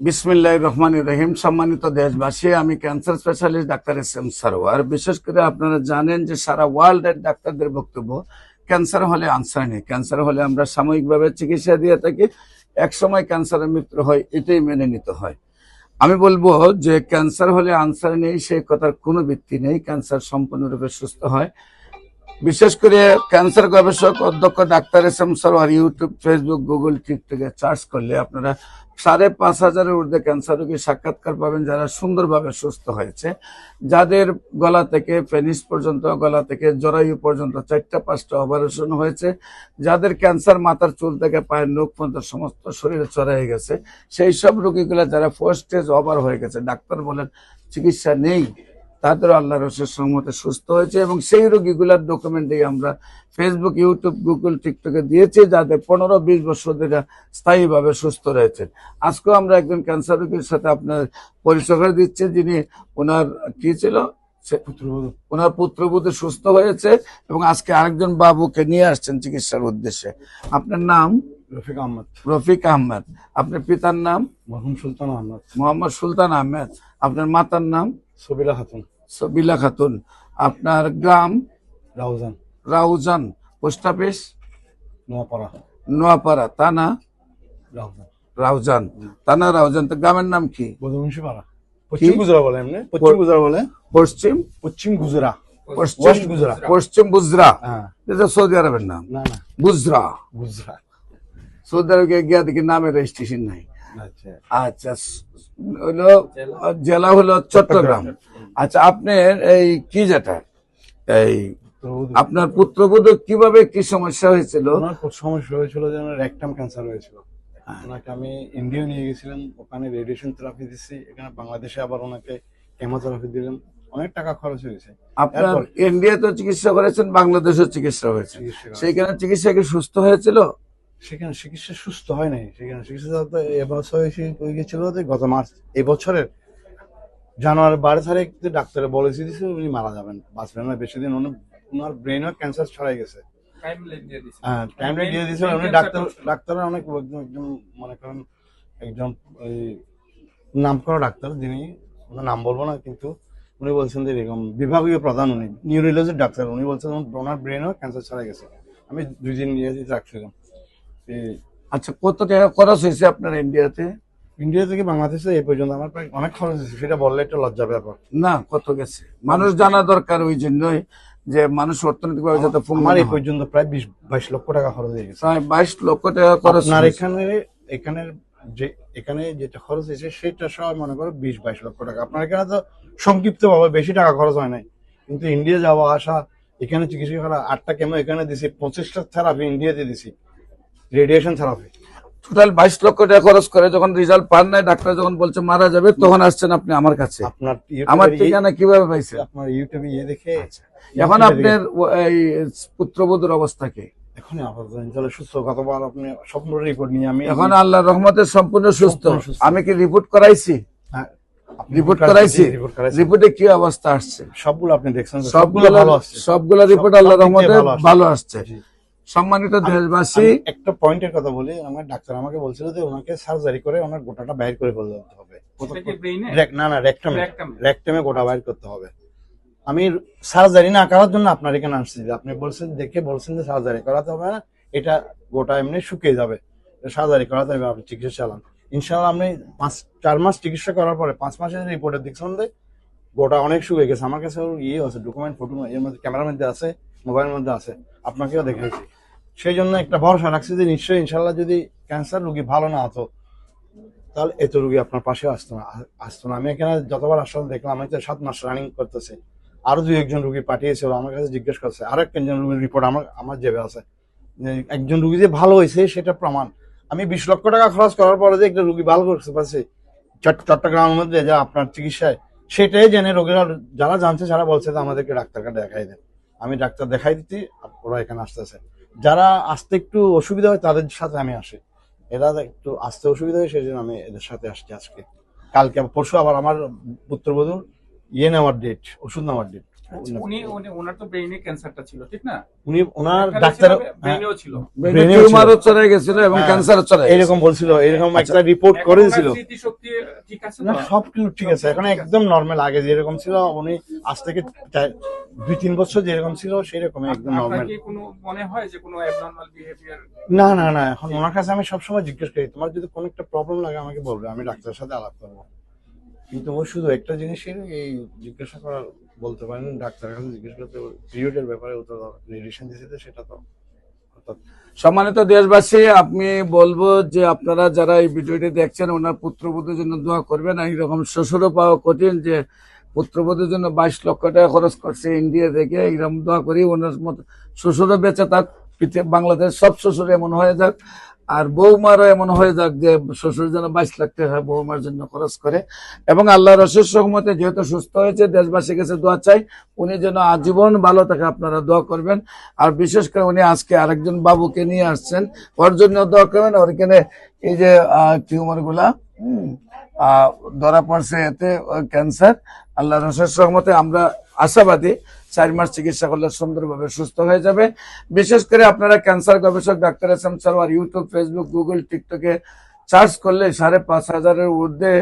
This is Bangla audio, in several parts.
বিসমিল্লাহ রহমান রহিম। সম্মানিত দেশবাসী, আমি cancer specialist doctor S M Sarwar. বিশেষ করে আপনারা জানেন যে সারা ওয়ার্ল্ডের ডাক্তারদের বক্তব্য, ক্যান্সার হলে আনসার নেই। ক্যান্সার হলে আমরা সাময়িকভাবে চিকিৎসা দিয়ে থাকি এক সময় ক্যান্সারের মৃত্যু হয়, এটাই মেনে নিতে হয়। আমি বলব যে ক্যান্সার হলে আনসার নেই সেই কথার কোনো ভিত্তি নেই। ক্যান্সার সম্পূর্ণরূপে সুস্থ হয়। বিশেষ করে ক্যান্সার গবেষক, অধ্যক্ষ, doctor S M Sarwar YouTube Facebook Google টিকটকে সার্চ করলে আপনারা সাড়ে পাঁচ হাজারের ঊর্ধ্বে ক্যান্সার রোগীর সাক্ষাৎকার পাবেন যারা সুন্দরভাবে সুস্থ হয়েছে। যাদের গলা থেকে পেনিস পর্যন্ত, গলা থেকে জরায়ু পর্যন্ত চারটা পাঁচটা অপারেশন হয়েছে। যাদের ক্যান্সার মাথার চুল থেকে পায়ের নখ পর্যন্ত সমস্ত শরীরে চড়াই গেছে, সেই সব রোগীগুলো যারা ফার্স্ট স্টেজ ওভার হয়ে গেছে, ডাক্তার বলেন চিকিৎসা নেই। তাদের আল্লাহ রসের সম্মতে সুস্থ হয়েছে এবং সেই রোগীগুলোর ডকুমেন্টই আমরা ফেসবুক ইউটিউব গুগল টিকটকে দিয়েছি যাদের পনেরো বিশ বছর ধরে স্থায়ীভাবে সুস্থ রয়েছেন। আজকেও আমরা একজন ক্যান্সার রোগীর সাথে আপনার পরিচয় করে দিচ্ছি যিনি ওনার কি ছিল? সে- ওনার পুত্রবধূ সুস্থ হয়েছে এবং আজকে আরেকজন বাবুকে নিয়ে আসছেন চিকিৎসার উদ্দেশ্যে। আপনার নাম? রফিক আহমদ। রফিক আহমেদ। আপনার পিতার নাম? মরহুম সুলতান আহমদ। মোহাম্মদ সুলতান আহমেদ। আপনার মাতার নাম? সবিলা খাতুন। সবিলা খাতুন। আপনার গ্রাম? রাউজান। রাউজান। Post office? নোয়াপাড়া। নোয়াপাড়া। তানা রাউজান। রাউজান। তানা রাউজান। তো গ্রামের নাম কি? বদমুন্সি পশ্চিম গুজরা বলে এমনি? পশ্চিম গুজরা বলে? পশ্চিম? পশ্চিম গুজরা। পশ্চিম গুজরা। পশ্চিম হ্যাঁ। এটা সৌদি আরবের নাম। না না। বুজরা গুজরা। সৌদি আরবে গিয়া দেখি নামের রেজিস্ট্রেশন নাই। আচ্ছা। আচ্ছা হলো জেলা। হলো চট্টগ্রাম। আচ্ছা আপনার এই কি যেটা? এই আপনার পুত্রবধূ কীভাবে কি সমস্যা হয়েছিল? সমস্যা হয়েছিল যে রেকটাম ক্যান্সার হয়েছিল। ওনাকে আমি ইন্ডিয়া নিয়ে গেছিলাম ওখানে রেডিয়েশন থেরাপি দিচ্ছি এখানে বাংলাদেশে আবার ওনাকে কেমোথেরাপি দিলাম। অনেক টাকা খরচ হয়েছে। আপনার এরপর? ইন্ডিয়াতে চিকিৎসা করেছেন বাংলাদেশেও চিকিৎসা হয়েছে। সেইখানে চিকিৎসা কি সুস্থ হয়েছিল? সেখানে চিকিৎসা সুস্থ হয় নাই। সেখানে চিকিৎসা এবছর এসে হয়ে গেছিল যে গত মার্চ এবছরের জানুয়ারি বারো তারিখ ডাক্তারে বলেছে দিছে উনি মারা যাবেন। বাঁচবেন না বেশি দিন উনি- ওনার ব্রেনও ক্যান্সার ছড়াই গেছে। হ্যাঁ টাইমটা দিয়ে দিয়েছিল উনি ডাক্তার ডাক্তাররা অনেক একদম একদম মনে করেন একজন ওই নাম করা ডাক্তার যিনি ওনার নাম বলব না কিন্তু উনি বলছেন যে এরকম বিভাগীয় প্রধান উনি নিউরোলজির ডাক্তার। উনি বলছেন ওনার ব্রেনও ক্যান্সার ছড়াই গেছে। আমি দুই দিন নিয়ে রাখছিলাম আচ্ছা কত টাকা খরচ হয়েছে আপনার ইন্ডিয়াতে ইন্ডিয়া থেকে বাংলাদেশে এই পর্যন্ত আমার প্রায় অনেক খরচ হয়েছে সেটা বললে একটা লজ্জা ব্যাপার না কত গেছে? মানুষ জানা দরকার ওই জন্যই যে মানুষ অর্থনৈতিকভাবে যাতে আমার এই পর্যন্ত প্রায় বিশ বাইশ লক্ষ টাকা খরচ হয়ে গেছে। প্রায় বাইশ লক্ষ টাকা খরচ আপনার হয়েছে। এখানে এখানের যে এখানে যেটা খরচ হয়েছে সেটা সবাই মনে করো বিশ বাইশ লক্ষ টাকা। আপনার এখানে তো সংক্ষিপ্ত ভাবে বেশি টাকা খরচ হয় নাই। কিন্তু ইন্ডিয়া যাওয়া আসা এখানে চিকিৎসা করা আটটা কেমো এখানে দিছি পঁচিশটা থেরাপি ইন্ডিয়াতে দিছি। রেডিয়েশন থেরাপি টোটাল বাইশ লক্ষ টাকা খরচ করে যখন রেজাল্ট পান নাই ডাক্তার যখন বলছে মারা যাবে তখন আসছেন আপনি আমার কাছে। আপনার আমার ঠিকানা কীভাবে পাইছে ইয়ে- আপনার ইউটিউবে ইয়ে দেখে এখন ইউটিউবে আপনার এই পুত্রবধূর অবস্থা কি? এখন আপাতত সুস্থ গতবার আপনি স্বপ্ন রিপোর্ট নিয়ে আমি এখন আল্লাহ রহমতে সম্পূর্ণ সুস্থ। আমি কি রিপোর্ট করাইছি? রিপোর্ট করাইছি? রিপোর্টে কি অবস্থা আসছে? সবগুলো আপনি দেখছেন সবগুলো ভালো আসছে। সবগুলো রিপোর্ট সব- আল্লাহ সব রহমতে ভালো আসছে। সম্মানিত দেশবাসী একটা পয়েন্টের কথা বলি। আমার ডাক্তার আমাকে বলছিল যে ওনাকে সার্জারি করে ওনার গোটাটা বাইর করে ফেলতে হবে। না না রেকটামে? রেকটামে গোটা বাইর করতে হবে। আমি সার্জারি না করার জন্য আপনার এখানে আসছি। আপনি বলছেন দেখে বলছেন যে সার্জারি করাতে হবে না এটা গোটা এমনি শুকিয়ে যাবে। সার্জারি করাতে হবে আপনি চিকিৎসা চালান। ইনশাল্লাহ আপনি পাঁচ চার মাস চিকিৎসা করার পরে পাঁচ মাসের রিপোর্টে দেখছেন যে গোটা অনেক শুকিয়ে গেছে। আমার কাছে ইয়ে আছে ডকুমেন্ট ফটো এর মধ্যে ক্যামেরার মধ্যে আছে। মোবাইলের মধ্যে আছে, আপনাকেও দেখাইছি সেই জন্য একটা ভরসা রাখছি যে নিশ্চয়ই ইনশাল্লাহ যদি ক্যান্সার রুগী ভালো না হতো, তাহলে এত রুগী আপনার পাশে আসতো না আসতো না। আমি এখানে যতবার আসলাম, দেখলাম, আমি তো সাত মাস রানিং করতেছে। আরও দুই একজন রুগী পাঠিয়েছিল আমার কাছে জিজ্ঞেস করছে আরও একজন রুগীর রিপোর্ট আমার আমার জেবে আছে? একজন রুগী যে ভালো হয়েছে, সেটা প্রমাণ। আমি বিশ লক্ষ টাকা খরচ করার পরে যে একটা রুগী ভালো করতে পারছি, চট- চট্টগ্রামের মধ্যে যা আপনার চিকিৎসায়, সেটাই জেনে রোগীরা, যারা জানছে, যারা বলছে আমাদেরকে ডাক্তারকে দেখাই দেন। আমি ডাক্তার দেখাই দিতে ওরা এখানে আসতেছে। যারা আসতে একটু অসুবিধা হয়, তাদের সাথে আমি আসি। এরা একটু আসতে অসুবিধা হয় সেই জন্য আমি এদের সাথে আসছি আজকে। কালকে পরশু আবার আমার পুত্রবধূর ইয়ে নেওয়ার ডেট ওষুধ নেওয়ার ডেট উনি উনি- ওনার তো ব্রেইনে ক্যান্সারটা ছিল ঠিক না? উনি ওনার ডাক্তার ব্রেইনেও ছিল। ব্রেনে টিউমারও চলে গেছিল এবং ক্যান্সারও চলে এরকম বলছিল এরকম। একটা রিপোর্ট এখন করে ওনার দিছিল স্মৃতিশক্তি ঠিক আছে না সব কিছু ঠিক আছে। এখন একদম নর্মাল আগে যেরকম ছিল উনি আজ থেকে দুই তিন বছর যেরকম ছিল একদম আপনার কোনো মনে হয় যে কোনো অ্যাবনর্মাল বিহেভিয়ার না না না এখন ওনার কাছে আমি সবসময় জিজ্ঞেস করি তোমার যদি কোনো একটা প্রবলেম লাগে আমাকে বলবে আমি ডাক্তারের সাথে আলাপ করব। কিন্তু ও শুধু একটা জিনিসের এই জিজ্ঞাসা করার বলতে পারেন, ডাক্তারের কাছে জিজ্ঞেস করতে পিরিয়ডের ব্যাপারে তো রেডিয়েশন দিয়েছে সেটা তো সম্মানিত দেশবাসী, আমি বলব যে আপনারা যারা এই ভিডিওটি দেখছেন, ওনার পুত্রবধূর জন্য দোয়া করবেন। এইরকম শ্বশুরও পাওয়া কঠিন যে পুত্রবধূর জন্য বাইশ লক্ষ টাকা খরচ করছে ইন্ডিয়া থেকে, এইরকম দোয়া করি, ওনার মতো শ্বশুরও বেঁচে পৃথিবী বাংলাদেশ সব শ্বশুর এমন হয়ে যাক। আর বৌমারও এমন হয়ে যাক যে শ্বশুর যেন বাইশ লাখ টাকা বৌমার জন্য খরচ করে। এবং আল্লাহ রসুর সহমতে যেহেতু সুস্থ হয়েছে, দেশবাসীর কাছে দোয়া চাই, উনি যেন আজীবন ভালো থাকে, আপনারা দোয়া করবেন। আর বিশেষ করে উনি আজকে আরেকজন বাবুকে নিয়ে আসছেন, ওর জন্য দোয়া করবেন। ওর এখানে এই যে টিউমারগুলা ধরা পড়ছে এতে ক্যান্সার। আল্লাহ রসের সহমতে আমরা আশাবাদী চার মাস চিকিৎসা করলে সুন্দরভাবে সুস্থ হয়ে যাবে। বিশেষ করে আপনারা ক্যান্সার গবেষক doctor S M Sarwar YouTube, Facebook, Google, টিকটকে সার্চ করলে সাড়ে পাঁচ হাজারের ঊর্ধ্বে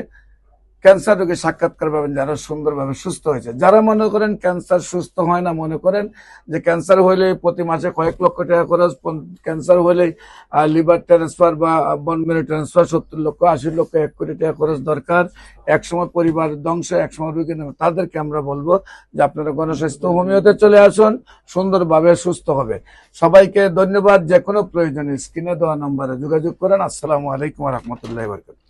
ক্যান্সার রোগী সাক্ষাৎকার পাবেন যারা সুন্দরভাবে সুস্থ হয়েছে। যারা মনে করেন ক্যান্সার সুস্থ হয় না, মনে করেন যে ক্যান্সার হইলে প্রতি মাসে কয়েক লক্ষ টাকা খরচ ক্যান্সার হইলে লিভার ট্রান্সফার বা বন মেরু ট্রান্সফার সত্তর লক্ষ, আশি লক্ষ, এক কোটি টাকা খরচ দরকার। একসময় পরিবার ধ্বংস, একসময় রোগী নেবে তাদেরকে আমরা বলব যে আপনারা গণস্বাস্থ্য হোমিওতে চলে আসুন, সুন্দরভাবে সুস্থ হবে। সবাইকে ধন্যবাদ যে কোনো প্রয়োজনে স্ক্রিনে দেওয়া নম্বরে যোগাযোগ করেন। আসসালামু আলাইকুম রহমতুল্লাহ বরকাত